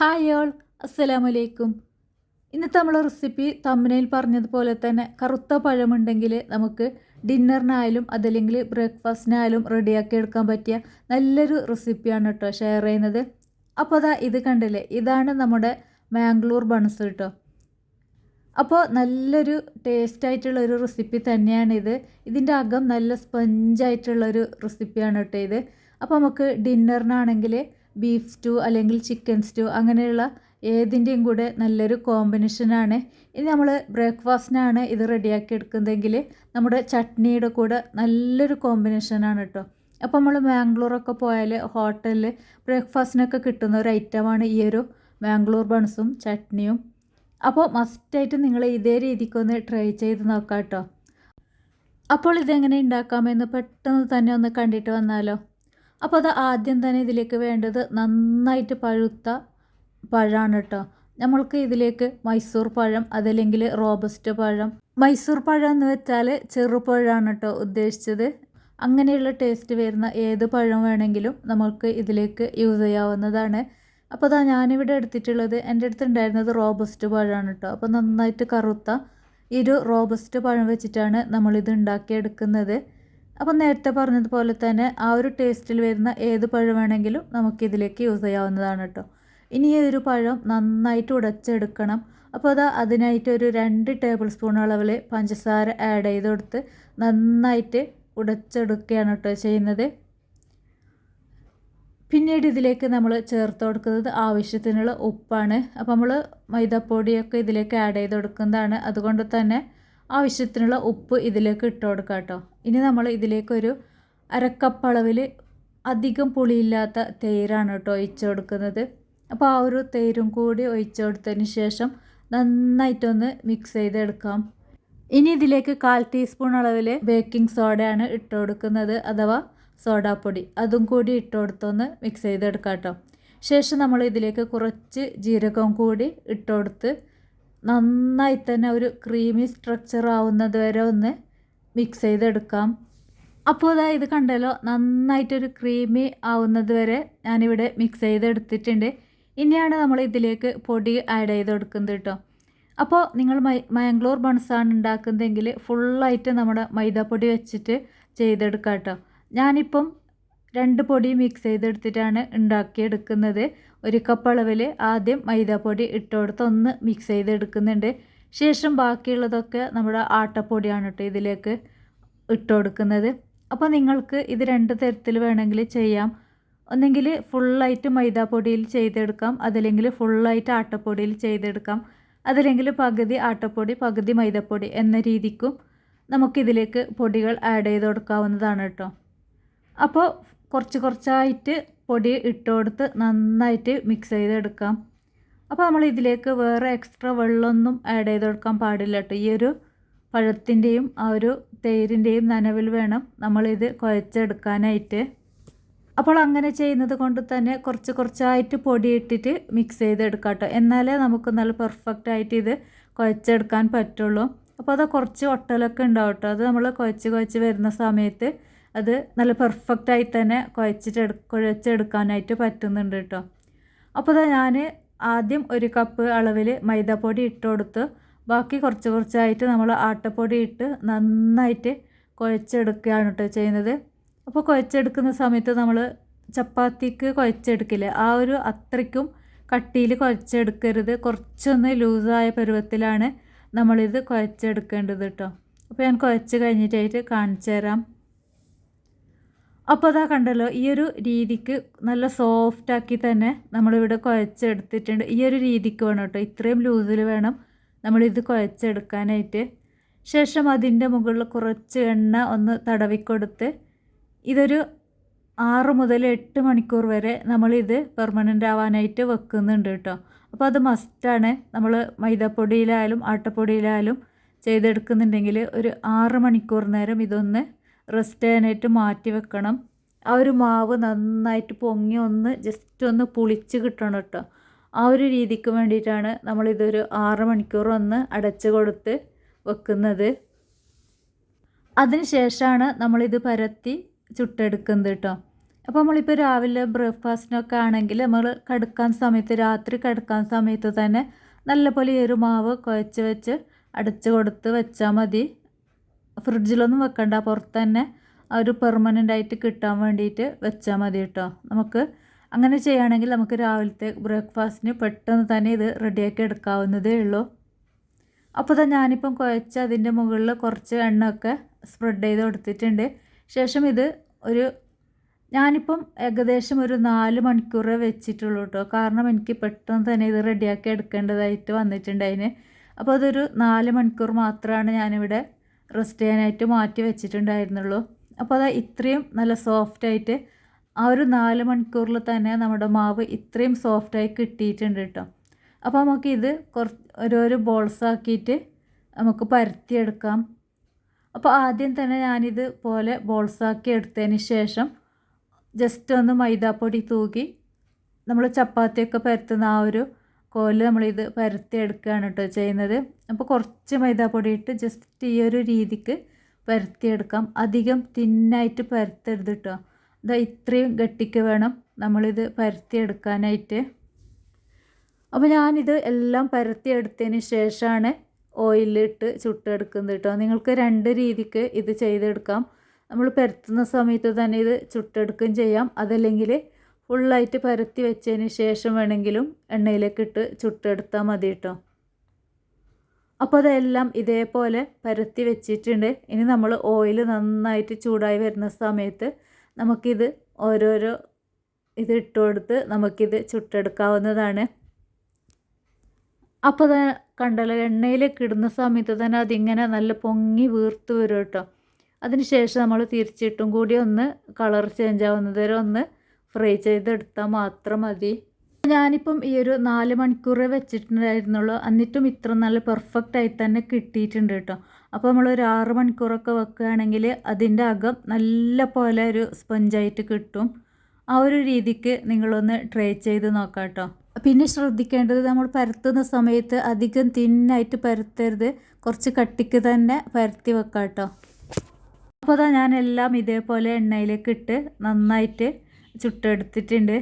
Hi all അസ്സലാമു അലൈക്കും ഇന്നത്തെ നമ്മളെ റെസിപ്പി തമ്മനയിൽ പറഞ്ഞതുപോലെ തന്നെ കറുത്ത പഴമുണ്ടെങ്കിൽ നമുക്ക് ഡിന്നറിനായാലും അതല്ലെങ്കിൽ ബ്രേക്ക്ഫാസ്റ്റിനായാലും റെഡിയാക്കി എടുക്കാൻ പറ്റിയ നല്ലൊരു റെസിപ്പിയാണ് കേട്ടോ ഷെയർ ചെയ്യുന്നത്. അപ്പോൾ അതാ ഇത് കണ്ടില്ലേ? ഇതാണ് നമ്മുടെ മാംഗ്ലൂർ ബൺസ് കേട്ടോ. അപ്പോൾ നല്ലൊരു ടേസ്റ്റ് ആയിട്ടുള്ള ഒരു റെസിപ്പി തന്നെയാണ് ഇത്. ഇതിന്റെ അകം നല്ല സ്പഞ്ചായിട്ടുള്ളൊരു റെസിപ്പിയാണ് കേട്ടോ ഇത്. അപ്പോൾ നമുക്ക് ഡിന്നറിനാണെങ്കിൽ ബീഫ് സ്റ്റൂ അല്ലെങ്കിൽ ചിക്കൻ സ്റ്റൂ അങ്ങനെയുള്ള ഏതിന്റെയും കൂടെ നല്ലൊരു കോമ്പിനേഷനാണ്. ഇനി നമ്മൾ ബ്രേക്ക്ഫാസ്റ്റിനാണ് ഇത് റെഡിയാക്കി എടുക്കുന്നതെങ്കിൽ നമ്മുടെ ചട്നിയുടെ കൂടെ നല്ലൊരു കോമ്പിനേഷനാണ് കേട്ടോ. അപ്പോൾ നമ്മൾ മാംഗ്ലൂറൊക്കെ പോയാൽ ഹോട്ടലിൽ ബ്രേക്ക്ഫാസ്റ്റിനൊക്കെ കിട്ടുന്ന ഒരു ഐറ്റമാണ് ഈ ഒരു മാംഗ്ലൂർ ബൺസും ചട്നിയും. അപ്പോൾ മസ്റ്റായിട്ട് നിങ്ങൾ ഇതേ രീതിക്കൊന്ന് ട്രൈ ചെയ്ത് നോക്കാം കേട്ടോ അപ്പോൾ ഇതെങ്ങനെ ഉണ്ടാക്കാമെന്ന് പെട്ടെന്ന് തന്നെ ഒന്ന് കണ്ടിട്ട് വന്നാലോ? അപ്പോൾ അത് ആദ്യം തന്നെ ഇതിലേക്ക് വേണ്ടത് നന്നായിട്ട് പഴുത്ത പഴമാണ് കേട്ടോ. നമ്മൾക്ക് ഇതിലേക്ക് മൈസൂർ പഴം അതല്ലെങ്കിൽ റോബസ്റ്റ് പഴം. മൈസൂർ പഴം എന്ന് വെച്ചാൽ ചെറുപഴമാണ് കേട്ടോ ഉദ്ദേശിച്ചത്. അങ്ങനെയുള്ള ടേസ്റ്റ് വരുന്ന ഏത് പഴം വേണമെങ്കിലും നമുക്ക് ഇതിലേക്ക് യൂസ് ചെയ്യാവുന്നതാണ്. അപ്പോൾ അതാ ഞാനിവിടെ എടുത്തിട്ടുള്ളത് എന്റെ അടുത്ത് ഉണ്ടായിരുന്നത് റോബസ്റ്റ് പഴമാണ് കേട്ടോ. അപ്പോൾ നന്നായിട്ട് കറുത്ത ഒരു റോബസ്റ്റ് പഴം വെച്ചിട്ടാണ് നമ്മളിത് ഉണ്ടാക്കിയെടുക്കുന്നത്. അപ്പം നേരത്തെ പറഞ്ഞതുപോലെ തന്നെ ആ ഒരു ടേസ്റ്റിൽ വരുന്ന ഏത് പഴം വേണമെങ്കിലും നമുക്കിതിലേക്ക് യൂസ് ചെയ്യാവുന്നതാണ് കേട്ടോ ഇനി ഈ ഒരു പഴം നന്നായിട്ട് ഉടച്ചെടുക്കണം. അപ്പോൾ അതാ അതിനായിട്ട് ഒരു രണ്ട് ടേബിൾ സ്പൂൺ അളവിൽ പഞ്ചസാര ആഡ് ചെയ്ത് കൊടുത്ത് നന്നായിട്ട് ഉടച്ചെടുക്കുകയാണ് കേട്ടോ ചെയ്യുന്നത്. പിന്നീട് ഇതിലേക്ക് നമ്മൾ ചേർത്ത് കൊടുക്കുന്നത് ആവശ്യത്തിനുള്ള ഉപ്പാണ്. അപ്പോൾ നമ്മൾ മൈദപ്പൊടിയൊക്കെ ഇതിലേക്ക് ആഡ് ചെയ്ത് കൊടുക്കുന്നതാണ്. അതുകൊണ്ട് തന്നെ ആവശ്യത്തിനുള്ള ഉപ്പ് ഇതിലേക്ക് ഇട്ട് കൊടുക്കുക കേട്ടോ. ഇനി നമ്മൾ ഇതിലേക്കൊരു അരക്കപ്പ് അളവിൽ അധികം പുളിയില്ലാത്ത തൈരാണ് കേട്ടോ ഒഴിച്ചു കൊടുക്കുന്നത്. അപ്പോൾ ആ ഒരു തൈരും കൂടി ഒഴിച്ചു കൊടുത്തതിന് ശേഷം നന്നായിട്ടൊന്ന് മിക്സ് ചെയ്തെടുക്കാം. ഇനി ഇതിലേക്ക് കാൽ ടീസ്പൂൺ അളവിൽ ബേക്കിംഗ് സോഡയാണ് ഇട്ട് കൊടുക്കുന്നത് അഥവാ സോഡാപ്പൊടി അതും കൂടി ഇട്ട് കൊടുത്തൊന്ന് മിക്സ് ചെയ്തെടുക്കാം കേട്ടോ. ശേഷം നമ്മൾ ഇതിലേക്ക് കുറച്ച് ജീരകവും കൂടി ഇട്ട് കൊടുത്ത് നന്നായി തന്നെ ഒരു ക്രീമി സ്ട്രക്ചർ ആവുന്നത് വരെ ഒന്ന് മിക്സ് ചെയ്തെടുക്കാം. അപ്പോൾ അതാ ഇത് കണ്ടല്ലോ നന്നായിട്ടൊരു ക്രീമി ആവുന്നത് വരെ ഞാനിവിടെ മിക്സ് ചെയ്തെടുത്തിട്ടുണ്ട്. ഇനിയാണ് നമ്മൾ ഇതിലേക്ക് പൊടി ആഡ് ചെയ്ത് കൊടുക്കുന്നത് കേട്ടോ അപ്പോൾ നിങ്ങൾ മൈ മാംഗ്ലൂർ ബൺസാണ് ഉണ്ടാക്കുന്നതെങ്കിൽ ഫുള്ളായിട്ട് നമ്മുടെ മൈദാപ്പൊടി വെച്ചിട്ട് ചെയ്തെടുക്കാം കേട്ടോ ഞാനിപ്പം രണ്ട് പൊടി മിക്സ് ചെയ്തെടുത്തിട്ടാണ് ഉണ്ടാക്കിയെടുക്കുന്നത്. ഒരു കപ്പ് അളവിൽ ആദ്യം മൈദാപ്പൊടി ഇട്ട് കൊടുത്ത് ഒന്ന് മിക്സ് ചെയ്ത് ചെയ്തെടുക്കുന്നുണ്ട്. ശേഷം ബാക്കിയുള്ളതൊക്കെ നമ്മുടെ ആട്ടപ്പൊടിയാണ് കേട്ടോ ഇതിലേക്ക് ഇട്ട് കൊടുക്കുന്നത് അപ്പോൾ നിങ്ങൾക്ക് ഇത് രണ്ട് തരത്തിൽ വേണമെങ്കിൽ ചെയ്യാം. ഒന്നെങ്കിൽ ഫുള്ളായിട്ട് മൈദാപ്പൊടിയിൽ ചെയ്തെടുക്കാം. അതല്ലെങ്കിൽ ഫുള്ളായിട്ട് ആട്ടപ്പൊടിയിൽ ചെയ്തെടുക്കാം. അതല്ലെങ്കിൽ പകുതി ആട്ടപ്പൊടി പകുതി മൈദപ്പൊടി എന്ന രീതിക്കും നമുക്കിതിലേക്ക് പൊടികൾ ആഡ് ചെയ്ത് കൊടുക്കാവുന്നതാണ് കേട്ടോ. അപ്പോൾ കുറച്ച് കുറച്ചായിട്ട് പൊടി ഇട്ട് കൊടുത്ത് നന്നായിട്ട് മിക്സ് ചെയ്തെടുക്കാം. അപ്പോൾ നമ്മൾ ഇതിലേക്ക് വേറെ എക്സ്ട്രാ വെള്ളമൊന്നും ആഡ് ചെയ്ത് കൊടുക്കാൻ പാടില്ല കേട്ടോ. ഈ ഒരു പഴത്തിന്റെയും ആ ഒരു തേരിന്റെയും നനവിൽ വേണം നമ്മളിത് കുഴച്ചെടുക്കാനായിട്ട്. അപ്പോൾ അങ്ങനെ ചെയ്യുന്നത് കൊണ്ട് തന്നെ കുറച്ച് കുറച്ചായിട്ട് പൊടി ഇട്ടിട്ട് മിക്സ് ചെയ്തെടുക്കാം കേട്ടോ. എന്നാലേ നമുക്ക് നല്ല പെർഫെക്റ്റ് ആയിട്ട് ഇത് കുഴച്ചെടുക്കാൻ പറ്റുള്ളൂ. അപ്പോൾ അത് കുറച്ച് ഒട്ടലൊക്കെ ഉണ്ടാവും കേട്ടോ. അത് നമ്മൾ കുഴച്ച് കുഴച്ച് വരുന്ന സമയത്ത് അത് നല്ല പെർഫെക്റ്റായി തന്നെ കുഴച്ചിട്ട് കുഴച്ചെടുക്കാനായിട്ട് പറ്റുന്നുണ്ട് കേട്ടോ അപ്പോൾ അതാ ഞാൻ ആദ്യം ഒരു കപ്പ് അളവിൽ മൈദാപ്പൊടി ഇട്ട് കൊടുത്ത് ബാക്കി കുറച്ച് കുറച്ചായിട്ട് നമ്മൾ ആട്ടപ്പൊടി ഇട്ട് നന്നായിട്ട് കുഴച്ചെടുക്കുകയാണ് കേട്ടോ ചെയ്യുന്നത്. അപ്പോൾ കുഴച്ചെടുക്കുന്ന സമയത്ത് നമ്മൾ ചപ്പാത്തിക്ക് കുഴച്ചെടുക്കില്ല? ആ ഒരു അത്രയ്ക്കും കട്ടിയിൽ കുഴച്ചെടുക്കരുത്. കുറച്ചൊന്ന് ലൂസായ പരുവത്തിലാണ് നമ്മളിത് കുഴച്ചെടുക്കേണ്ടത് കേട്ടോ അപ്പോൾ ഞാൻ കുഴച്ച് കഴിഞ്ഞിട്ടായിട്ട് കാണിച്ചു തരാം. അപ്പോൾ അതാ കണ്ടല്ലോ ഈ ഒരു രീതിക്ക് നല്ല സോഫ്റ്റാക്കി തന്നെ നമ്മളിവിടെ കുഴച്ചെടുത്തിട്ടുണ്ട്. ഈ ഒരു രീതിക്ക് വേണം കേട്ടോ. ഇത്രയും ലൂസിൽ വേണം നമ്മളിത് കുഴച്ചെടുക്കാനായിട്ട്. ശേഷം അതിന്റെ മുകളിൽ കുറച്ച് എണ്ണ ഒന്ന് തടവിക്കൊടുത്ത് ഇതൊരു ആറ് മുതൽ എട്ട് മണിക്കൂർ വരെ നമ്മളിത് പെർമനന്റ് ആവാനായിട്ട് വെക്കുന്നുണ്ട് കേട്ടോ. അപ്പോൾ അത് മസ്റ്റാണ് നമ്മൾ മൈദപ്പൊടിയിലായാലും ആട്ടപ്പൊടിയിലായാലും ചെയ്തെടുക്കുന്നുണ്ടെങ്കിൽ ഒരു ആറ് മണിക്കൂർ നേരം ഇതൊന്ന് റെസ്റ്റ് ചെയ്യാനായിട്ട് മാറ്റി വെക്കണം. ആ ഒരു മാവ് നന്നായിട്ട് പൊങ്ങി ഒന്ന് ജസ്റ്റ് ഒന്ന് പുളിച്ച് കിട്ടണം കേട്ടോ. ആ ഒരു രീതിക്ക് വേണ്ടിയിട്ടാണ് നമ്മളിതൊരു ആറ് മണിക്കൂർ ഒന്ന് അടച്ച് കൊടുത്ത് വെക്കുന്നത്. അതിനുശേഷമാണ് നമ്മളിത് പരത്തി ചുട്ടെടുക്കുന്നത് കേട്ടോ. അപ്പോൾ നമ്മളിപ്പോൾ രാവിലെ ബ്രേക്ക്ഫാസ്റ്റിനൊക്കെ ആണെങ്കിൽ നമ്മൾ കടുക്കാൻ സമയത്ത് രാത്രി കടുക്കാൻ സമയത്ത് തന്നെ നല്ലപോലെ ഈ ഒരു മാവ് കുഴച്ച് വെച്ച് അടച്ച് കൊടുത്ത് വെച്ചാൽ മതി. ഫ്രിഡ്ജിലൊന്നും വെക്കണ്ട പുറത്ത് തന്നെ ഒരു പെർമനന്റ് ആയിട്ട് കിട്ടാൻ വേണ്ടിയിട്ട് വെച്ചാൽ മതി കേട്ടോ. നമുക്ക് അങ്ങനെ ചെയ്യുകയാണെങ്കിൽ നമുക്ക് രാവിലത്തെ ബ്രേക്ക്ഫാസ്റ്റിന് പെട്ടെന്ന് തന്നെ ഇത് റെഡിയാക്കി എടുക്കാവുന്നതേ ഉള്ളൂ. അപ്പോൾ തന്നെ ഞാനിപ്പം കുഴച്ച് അതിന്റെ മുകളിൽ കുറച്ച് എണ്ണയൊക്കെ സ്പ്രെഡ് ചെയ്ത് കൊടുത്തിട്ടുണ്ട്. ശേഷം ഇത് ഒരു ഞാനിപ്പം ഏകദേശം ഒരു നാല് മണിക്കൂറേ വെച്ചിട്ടുള്ളൂ കേട്ടോ. കാരണം എനിക്ക് പെട്ടെന്ന് തന്നെ ഇത് റെഡിയാക്കി എടുക്കേണ്ടതായിട്ട് വന്നിട്ടുണ്ട് അതിന്. അപ്പോൾ അതൊരു നാല് മണിക്കൂർ മാത്രമാണ് ഞാനിവിടെ റെസ്റ്റ് ചെയ്യാനായിട്ട് മാറ്റി വെച്ചിട്ടുണ്ടായിരുന്നുള്ളൂ. അപ്പോൾ അത് ഇത്രയും നല്ല സോഫ്റ്റായിട്ട് ആ ഒരു നാല് മണിക്കൂറിൽ തന്നെ നമ്മുടെ മാവ് ഇത്രയും സോഫ്റ്റായി കിട്ടിയിട്ടുണ്ട് കേട്ടോ അപ്പോൾ നമുക്ക് ഇത് കുറച്ച് ഓരോരോ ബോൾസ് ആക്കിയിട്ട് നമുക്ക് പരത്തിയെടുക്കാം. അപ്പോൾ ആദ്യം തന്നെ ഞാനിത് പോലെ ബോൾസാക്കി എടുത്തതിന് ശേഷം ജസ്റ്റ് ഒന്ന് മൈദാപ്പൊടി തൂകി നമ്മൾ ചപ്പാത്തിയൊക്കെ പരത്തുന്ന ആ ഒരു കോൽ നമ്മളിത് പരത്തി എടുക്കുകയാണ് കേട്ടോ ചെയ്യുന്നത്. അപ്പോൾ കുറച്ച് മൈദാപ്പൊടി ഇട്ട് ജസ്റ്റ് ഈ ഒരു രീതിക്ക് പരത്തിയെടുക്കാം. അധികം തിന്നായിട്ട് പരത്തരുത് കേട്ടോ ഇതാ ഇത്രയും ഗട്ടിക്ക് വേണം നമ്മളിത് പരത്തിയെടുക്കാനായിട്ട്. അപ്പോൾ ഞാനിത് എല്ലാം പരത്തിയെടുത്തതിന് ശേഷമാണ് ഓയിലിട്ട് ചുട്ടെടുക്കുന്നത് കേട്ടോ നിങ്ങൾക്ക് രണ്ട് രീതിക്ക് ഇത് ചെയ്തെടുക്കാം. നമ്മൾ പരത്തുന്ന സമയത്ത് തന്നെ ഇത് ചുട്ടെടുക്കുകയും ചെയ്യാം. അതല്ലെങ്കിൽ ഫുള്ളായിട്ട് പരത്തി വെച്ചതിന് ശേഷം വേണമെങ്കിലും എണ്ണയിലേക്ക് ഇട്ട് ചുട്ടെടുത്താൽ മതി കേട്ടോ അപ്പോൾ അതെല്ലാം ഇതേപോലെ പരത്തി വെച്ചിട്ടുണ്ട്. ഇനി നമ്മൾ ഓയിൽ നന്നായിട്ട് ചൂടായി വരുന്ന സമയത്ത് നമുക്കിത് ഓരോരോ ഇത് ഇട്ട് കൊടുത്ത് നമുക്കിത് ചുട്ടെടുക്കാവുന്നതാണ്. അപ്പോൾ കണ്ടല്ലോ എണ്ണയിലേക്ക് ഇടുന്ന സമയത്ത് തന്നെ അതിങ്ങനെ നല്ല പൊങ്ങി വീർത്ത് വരും കേട്ടോ. അതിന് ശേഷം നമ്മൾ തിരിച്ചിട്ടും കൂടി ഒന്ന് കളർ ചേഞ്ച് ആവുന്നത് വരെ ഒന്ന് ഫ്രൈ ചെയ്തെടുത്താൽ മാത്രം മതി. ഞാനിപ്പം ഈ ഒരു നാല് മണിക്കൂറേ വെച്ചിട്ടുണ്ടായിരുന്നുള്ളൂ. എന്നിട്ടും ഇത്ര നല്ല പെർഫെക്റ്റ് ആയി തന്നെ കിട്ടിയിട്ടുണ്ട് കേട്ടോ. അപ്പോൾ നമ്മൾ ഒരു ആറ് മണിക്കൂറൊക്കെ വെക്കുകയാണെങ്കിൽ അതിന്റെ അകം നല്ല പോലെ ഒരു സ്പഞ്ചായിട്ട് കിട്ടും. ആ ഒരു രീതിക്ക് നിങ്ങളൊന്ന് ട്രൈ ചെയ്ത് നോക്കാം കേട്ടോ. പിന്നെ ശ്രദ്ധിക്കേണ്ടത് നമ്മൾ പരത്തുന്ന സമയത്ത് അധികം തിന്നായിട്ട് പരത്തരുത്. കുറച്ച് കട്ടിക്ക് തന്നെ പരത്തി വെക്കാം കേട്ടോ. അപ്പോൾ അതാ ഞാൻ എല്ലാം ഇതേപോലെ എണ്ണയിലേക്ക് ഇട്ട് നന്നായിട്ട് ചുട്ടെടുത്തിട്ടുണ്ട്.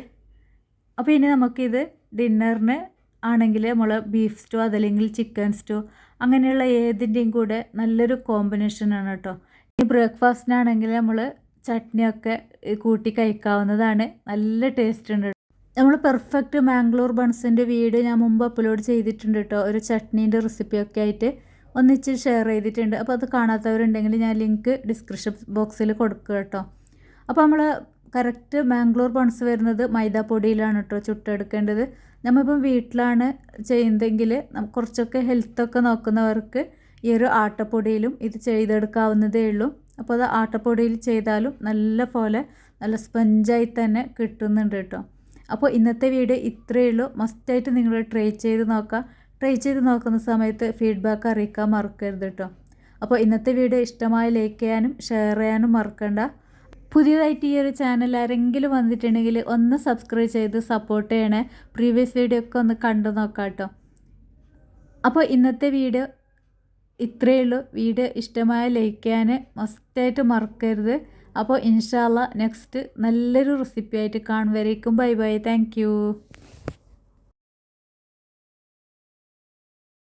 അപ്പോൾ ഇനി നമുക്കിത് ഡിന്നറിന് ആണെങ്കിൽ നമ്മൾ ബീഫ് സ്റ്റോ അതല്ലെങ്കിൽ ചിക്കൻ സ്റ്റോ അങ്ങനെയുള്ള ഏതിന്റെയും കൂടെ നല്ലൊരു കോമ്പിനേഷനാണ് കേട്ടോ. ഈ ബ്രേക്ക്ഫാസ്റ്റിനാണെങ്കിൽ നമ്മൾ ചട്നിയൊക്കെ കൂട്ടി കഴിക്കാവുന്നതാണ്. നല്ല ടേസ്റ്റ് ഉണ്ട് നമ്മൾ പെർഫെക്റ്റ് മാംഗ്ലൂർ ബൺസിന്റെ വീഡിയോ ഞാൻ മുമ്പ് അപ്ലോഡ് ചെയ്തിട്ടുണ്ട് കേട്ടോ. ഒരു ചട്നീന്റെ റെസിപ്പിയൊക്കെ ആയിട്ട് ഒന്നിച്ച് ഷെയർ ചെയ്തിട്ടുണ്ട്. അപ്പോൾ അത് കാണാത്തവരുണ്ടെങ്കിൽ ഞാൻ ലിങ്ക് ഡിസ്ക്രിപ്ഷൻ ബോക്സിൽ കൊടുക്കുക കേട്ടോ. അപ്പോൾ നമ്മൾ കറക്റ്റ് ബാംഗ്ലൂർ ബൺസ് വരുന്നത് മൈദാപ്പൊടിയിലാണ് കേട്ടോ ചുട്ടെടുക്കേണ്ടത്. നമ്മളിപ്പം വീട്ടിലാണ് ചെയ്യുന്നതെങ്കിൽ കുറച്ചൊക്കെ ഹെൽത്തൊക്കെ നോക്കുന്നവർക്ക് ഈ ഒരു ആട്ടപ്പൊടിയിലും ഇത് ചെയ്തെടുക്കാവുന്നതേ ഉള്ളൂ. അപ്പോൾ അത് ആട്ടപ്പൊടിയിൽ ചെയ്താലും നല്ല പോലെ നല്ല സ്പഞ്ചായി തന്നെ കിട്ടുന്നുണ്ട് കേട്ടോ അപ്പോൾ ഇന്നത്തെ വീഡിയോ ഇത്രയേ ഉള്ളൂ. മസ്റ്റായിട്ട് നിങ്ങൾ ട്രൈ ചെയ്ത് നോക്കുക ട്രൈ ചെയ്ത് നോക്കുന്ന സമയത്ത് ഫീഡ്ബാക്ക് അറിയിക്കാൻ മറക്കരുത് കേട്ടോ അപ്പോൾ ഇന്നത്തെ വീഡിയോ ഇഷ്ടമായി ലൈക്ക് ചെയ്യാനും ഷെയർ ചെയ്യാനും മറക്കണ്ട. പുതിയതായിട്ട് ഈ ഒരു ചാനൽ ആരെങ്കിലും വന്നിട്ടുണ്ടെങ്കിൽ ഒന്ന് സബ്സ്ക്രൈബ് ചെയ്ത് സപ്പോർട്ട് ചെയ്യണേ. പ്രീവിയസ് വീഡിയോ ഒക്കെ ഒന്ന് കണ്ടു നോക്കാം കേട്ടോ അപ്പോൾ ഇന്നത്തെ വീഡിയോ ഇത്രയേ ഉള്ളൂ. വീഡിയോ ഇഷ്ടമായ ലൈക്ക് ചെയ്യാൻ മസ്റ്റായിട്ട് മറക്കരുത്. അപ്പോൾ ഇൻഷാല്ല നെക്സ്റ്റ് നല്ലൊരു റെസിപ്പി ആയിട്ട് കാണുവരേക്കും ബൈ ബൈ താങ്ക്